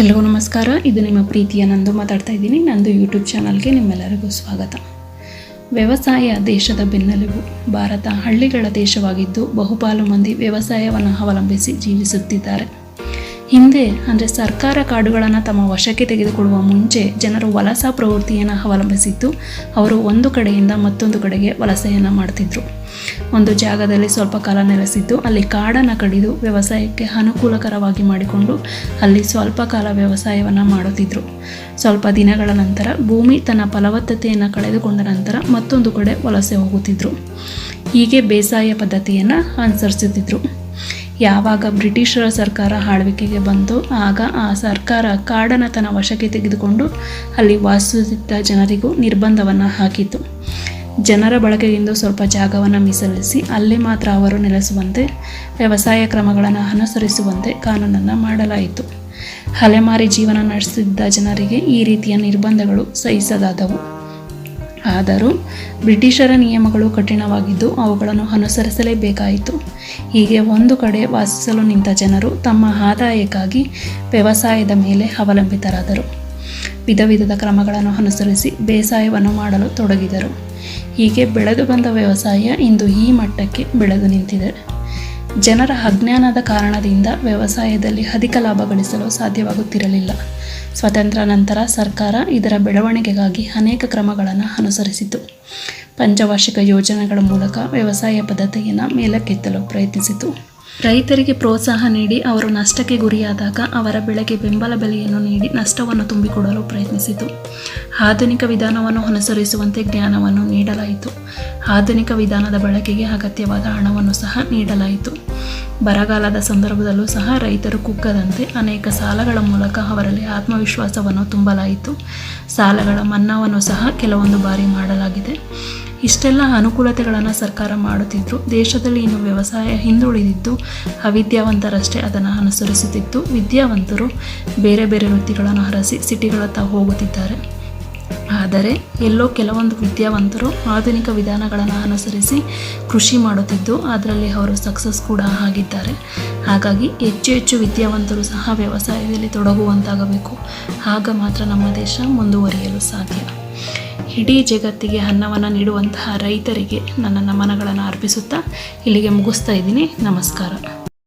ಎಲ್ಲರಿಗೂ ನಮಸ್ಕಾರ. ಇದು ನಿಮ್ಮ ಪ್ರೀತಿಯ ನಂದು ಮಾತಾಡ್ತಾ ಇದ್ದೀನಿ. ನಂದು ಯೂಟ್ಯೂಬ್ ಚಾನಲ್ಗೆ ನಿಮ್ಮೆಲ್ಲರಿಗೂ ಸ್ವಾಗತ. ವ್ಯವಸಾಯ ದೇಶದ ಬೆನ್ನೆಲುಬು. ಭಾರತ ಹಳ್ಳಿಗಳ ದೇಶವಾಗಿದ್ದು ಬಹುಪಾಲು ಮಂದಿ ವ್ಯವಸಾಯವನ್ನು ಅವಲಂಬಿಸಿ ಜೀವಿಸುತ್ತಿದ್ದಾರೆ. ಹಿಂದೆ, ಅಂದರೆ ಸರ್ಕಾರ ಕಾಡುಗಳನ್ನು ತಮ್ಮ ವಶಕ್ಕೆ ತೆಗೆದುಕೊಳ್ಳುವ ಮುಂಚೆ ಜನರು ವಲಸಾ ಪ್ರವೃತ್ತಿಯನ್ನು ಅವಲಂಬಿಸಿದ್ದು, ಅವರು ಒಂದು ಕಡೆಯಿಂದ ಮತ್ತೊಂದು ಕಡೆಗೆ ವಲಸೆಯನ್ನು ಮಾಡ್ತಿದ್ರು. ಒಂದು ಜಾಗದಲ್ಲಿ ಸ್ವಲ್ಪ ಕಾಲ ನೆಲೆಸಿದ್ದು, ಅಲ್ಲಿ ಕಾಡನ್ನು ಕಡಿದು ವ್ಯವಸಾಯಕ್ಕೆ ಅನುಕೂಲಕರವಾಗಿ ಮಾಡಿಕೊಂಡು ಅಲ್ಲಿ ಸ್ವಲ್ಪ ಕಾಲ ವ್ಯವಸಾಯವನ್ನು ಮಾಡುತ್ತಿದ್ದರು ಸ್ವಲ್ಪ ದಿನಗಳ ನಂತರ ಭೂಮಿ ತನ್ನ ಫಲವತ್ತತೆಯನ್ನು ಕಳೆದುಕೊಂಡ ನಂತರ ಮತ್ತೊಂದು ಕಡೆ ವಲಸೆ ಹೋಗುತ್ತಿದ್ದರು ಹೀಗೆ ಬೇಸಾಯ ಪದ್ಧತಿಯನ್ನು ಅನುಸರಿಸುತ್ತಿದ್ದರು ಯಾವಾಗ ಬ್ರಿಟಿಷರ ಸರ್ಕಾರ ಆಳ್ವಿಕೆಗೆ ಬಂತು ಆಗ ಆ ಸರ್ಕಾರ ಕಾಡನ್ನು ತನ್ನ ವಶಕ್ಕೆ ತೆಗೆದುಕೊಂಡು ಅಲ್ಲಿ ವಾಸಿಸುತ್ತಿದ್ದ ಜನರಿಗೂ ನಿರ್ಬಂಧವನ್ನು ಹಾಕಿತು. ಜನರ ಬಳಕೆಗೆಂದು ಸ್ವಲ್ಪ ಜಾಗವನ್ನು ಮೀಸಲಿಸಿ ಅಲ್ಲಿ ಮಾತ್ರ ಅವರು ನೆಲೆಸುವಂತೆ, ವ್ಯವಸಾಯ ಕ್ರಮಗಳನ್ನು ಅನುಸರಿಸುವಂತೆ ಕಾನೂನನ್ನು ಮಾಡಲಾಯಿತು. ಅಲೆಮಾರಿ ಜೀವನ ನಡೆಸುತ್ತಿದ್ದ ಜನರಿಗೆ ಈ ರೀತಿಯ ನಿರ್ಬಂಧಗಳು ಸಹಿಸದಾದವು. ಆದರೂ ಬ್ರಿಟಿಷರ ನಿಯಮಗಳು ಕಠಿಣವಾಗಿದ್ದು ಅವುಗಳನ್ನು ಅನುಸರಿಸಲೇಬೇಕಾಯಿತು. ಹೀಗೆ ಒಂದು ಕಡೆ ವಾಸಿಸಲು ನಿಂತ ಜನರು ತಮ್ಮ ಆದಾಯಕ್ಕಾಗಿ ವ್ಯವಸಾಯದ ಮೇಲೆ ಅವಲಂಬಿತರಾದರು. ವಿಧ ವಿಧದ ಕ್ರಮಗಳನ್ನು ಅನುಸರಿಸಿ ಬೇಸಾಯವನ್ನು ಮಾಡಲು ತೊಡಗಿದರು. ಹೀಗೆ ಬೆಳೆದು ಬಂದ ವ್ಯವಸಾಯ ಇಂದು ಈ ಮಟ್ಟಕ್ಕೆ ಬೆಳೆದು ನಿಂತಿದೆ. ಜನರ ಅಜ್ಞಾನದ ಕಾರಣದಿಂದ ವ್ಯವಸಾಯದಲ್ಲಿ ಅಧಿಕ ಲಾಭ ಗಳಿಸಲು ಸಾಧ್ಯವಾಗುತ್ತಿರಲಿಲ್ಲ. ಸ್ವಾತಂತ್ರ್ಯ ನಂತರ ಸರ್ಕಾರ ಇದರ ಬೆಳವಣಿಗೆಗಾಗಿ ಅನೇಕ ಕ್ರಮಗಳನ್ನು ಅನುಸರಿಸಿತು. ಪಂಚವಾರ್ಷಿಕ ಯೋಜನೆಗಳ ಮೂಲಕ ವ್ಯವಸಾಯ ಪದ್ಧತಿಯನ್ನು ಮೇಲಕ್ಕೆತ್ತಲು ಪ್ರಯತ್ನಿಸಿತು. ರೈತರಿಗೆ ಪ್ರೋತ್ಸಾಹ ನೀಡಿ ಅವರು ನಷ್ಟಕ್ಕೆ ಗುರಿಯಾದಾಗ ಅವರ ಬೆಳೆಗೆ ಬೆಂಬಲ ಬೆಲೆಯನ್ನು ನೀಡಿ ನಷ್ಟವನ್ನು ತುಂಬಿಕೊಡಲು ಪ್ರಯತ್ನಿಸಿತು. ಆಧುನಿಕ ವಿಧಾನವನ್ನು ಅನುಸರಿಸುವಂತೆ ಜ್ಞಾನವನ್ನು ನೀಡಲಾಯಿತು. ಆಧುನಿಕ ವಿಧಾನದ ಬಳಕೆಗೆ ಅಗತ್ಯವಾದ ಹಣವನ್ನು ಸಹ ನೀಡಲಾಯಿತು. ಬರಗಾಲದ ಸಂದರ್ಭದಲ್ಲೂ ಸಹ ರೈತರು ಕುಗ್ಗದಂತೆ ಅನೇಕ ಸಾಲಗಳ ಮೂಲಕ ಅವರಲ್ಲಿ ಆತ್ಮವಿಶ್ವಾಸವನ್ನು ತುಂಬಲಾಯಿತು. ಸಾಲಗಳ ಮನ್ನಾವನ್ನು ಸಹ ಕೆಲವೊಂದು ಬಾರಿ ಮಾಡಲಾಗಿದೆ. ಇಷ್ಟೆಲ್ಲ ಅನುಕೂಲತೆಗಳನ್ನು ಸರ್ಕಾರ ಮಾಡುತ್ತಿದ್ದರು ದೇಶದಲ್ಲಿ ಇನ್ನು ವ್ಯವಸಾಯ ಹಿಂದುಳಿದಿದ್ದು, ಅವಿದ್ಯಾವಂತರಷ್ಟೇ ಅದನ್ನು ಅನುಸರಿಸುತ್ತಿದ್ದು. ವಿದ್ಯಾವಂತರು ಬೇರೆ ಬೇರೆ ವೃತ್ತಿಗಳನ್ನು ಹರಸಿ ಸಿಟಿಗಳತ್ತ ಹೋಗುತ್ತಿದ್ದಾರೆ. ಆದರೆ ಎಲ್ಲೋ ಕೆಲವೊಂದು ವಿದ್ಯಾವಂತರು ಆಧುನಿಕ ವಿಧಾನಗಳನ್ನು ಅನುಸರಿಸಿ ಕೃಷಿ ಮಾಡುತ್ತಿದ್ದು, ಅದರಲ್ಲಿ ಅವರು ಸಕ್ಸಸ್ ಕೂಡ ಆಗಿದ್ದಾರೆ. ಹಾಗಾಗಿ ಹೆಚ್ಚು ಹೆಚ್ಚು ವಿದ್ಯಾವಂತರು ಸಹ ವ್ಯವಸಾಯದಲ್ಲಿ ತೊಡಗುವಂತಾಗಬೇಕು. ಆಗ ಮಾತ್ರ ನಮ್ಮ ದೇಶ ಮುಂದುವರಿಯಲು ಸಾಧ್ಯ. ಇಡೀ ಜಗತ್ತಿಗೆ ಅನ್ನವನ್ನು ನೀಡುವಂತಹ ರೈತರಿಗೆ ನನ್ನ ನಮನಗಳನ್ನು ಅರ್ಪಿಸುತ್ತಾ ಇಲ್ಲಿಗೆ ಮುಗಿಸ್ತಾ ಇದ್ದೀನಿ. ನಮಸ್ಕಾರ.